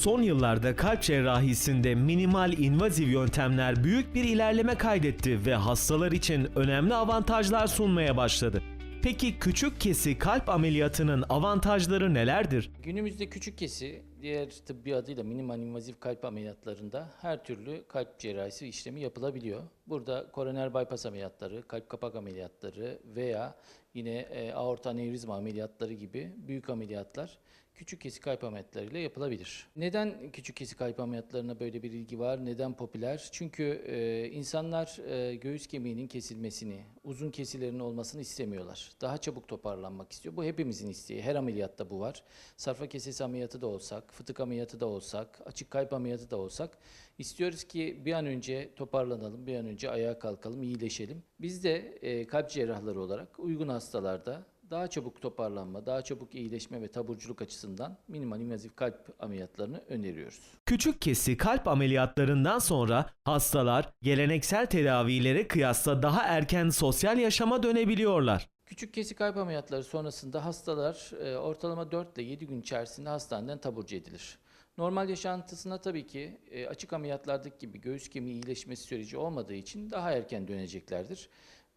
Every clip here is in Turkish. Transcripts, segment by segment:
Son yıllarda kalp cerrahisinde minimal invaziv yöntemler büyük bir ilerleme kaydetti ve hastalar için önemli avantajlar sunmaya başladı. Peki küçük kesi kalp ameliyatının avantajları nelerdir? Günümüzde küçük kesi, diğer tıbbi adıyla minimal invazif kalp ameliyatlarında her türlü kalp cerrahisi işlemi yapılabiliyor. Burada koroner bypass ameliyatları, kalp kapak ameliyatları veya yine e, aorta anevrizma ameliyatları gibi büyük ameliyatlar küçük kesi kalp ameliyatlarıyla yapılabilir. Neden küçük kesi kalp ameliyatlarına böyle bir ilgi var? Neden popüler? Çünkü e, insanlar e, göğüs kemiğinin kesilmesini, uzun kesilerin olmasını istemiyorlar. Daha çabuk toparlanmak istiyor. Bu hepimizin isteği. Her ameliyatta bu var. Safra kesesi ameliyatı da olsak, fıtık ameliyatı da olsak, açık kalp ameliyatı da olsak istiyoruz ki bir an önce toparlanalım, bir an önce ayağa kalkalım, iyileşelim. Biz de e, kalp cerrahları olarak uygun hastalarda daha çabuk toparlanma, daha çabuk iyileşme ve taburculuk açısından minimal invazif kalp ameliyatlarını öneriyoruz. Küçük kesi kalp ameliyatlarından sonra hastalar geleneksel tedavilere kıyasla daha erken sosyal yaşama dönebiliyorlar. Küçük kesi kalp ameliyatları sonrasında hastalar e, ortalama 4 ile 7 gün içerisinde hastaneden taburcu edilir. Normal yaşantısına tabii ki e, açık ameliyatlardaki gibi göğüs kemiği iyileşmesi süreci olmadığı için daha erken döneceklerdir.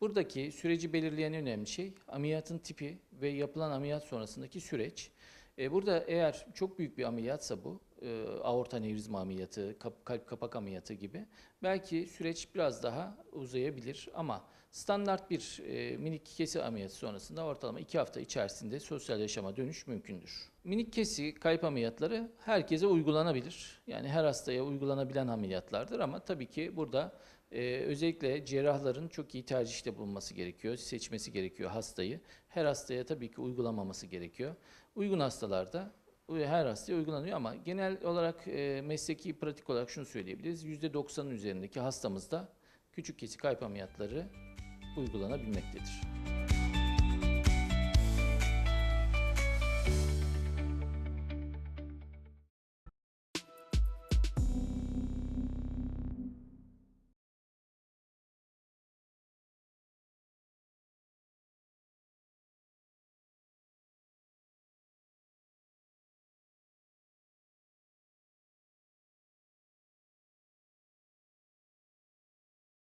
Buradaki süreci belirleyen önemli şey ameliyatın tipi ve yapılan ameliyat sonrasındaki süreç. E, Burada eğer çok büyük bir ameliyatsa bu, e, aorta anevrizma ameliyatı, kap- kalp kapak ameliyatı gibi belki süreç biraz daha uzayabilir ama standart bir e, minik kesi ameliyatı sonrasında ortalama 2 hafta içerisinde sosyal yaşama dönüş mümkündür. Minik kesi kalp ameliyatları herkese uygulanabilir. Yani her hastaya uygulanabilen ameliyatlardır ama tabii ki burada ee, özellikle cerrahların çok iyi tercihte bulunması gerekiyor, seçmesi gerekiyor hastayı. Her hastaya tabii ki uygulamaması gerekiyor. Uygun hastalarda her hastaya uygulanıyor ama genel olarak e, mesleki pratik olarak şunu söyleyebiliriz. %90'ın üzerindeki hastamızda küçük kesi kalp ameliyatları uygulanabilmektedir.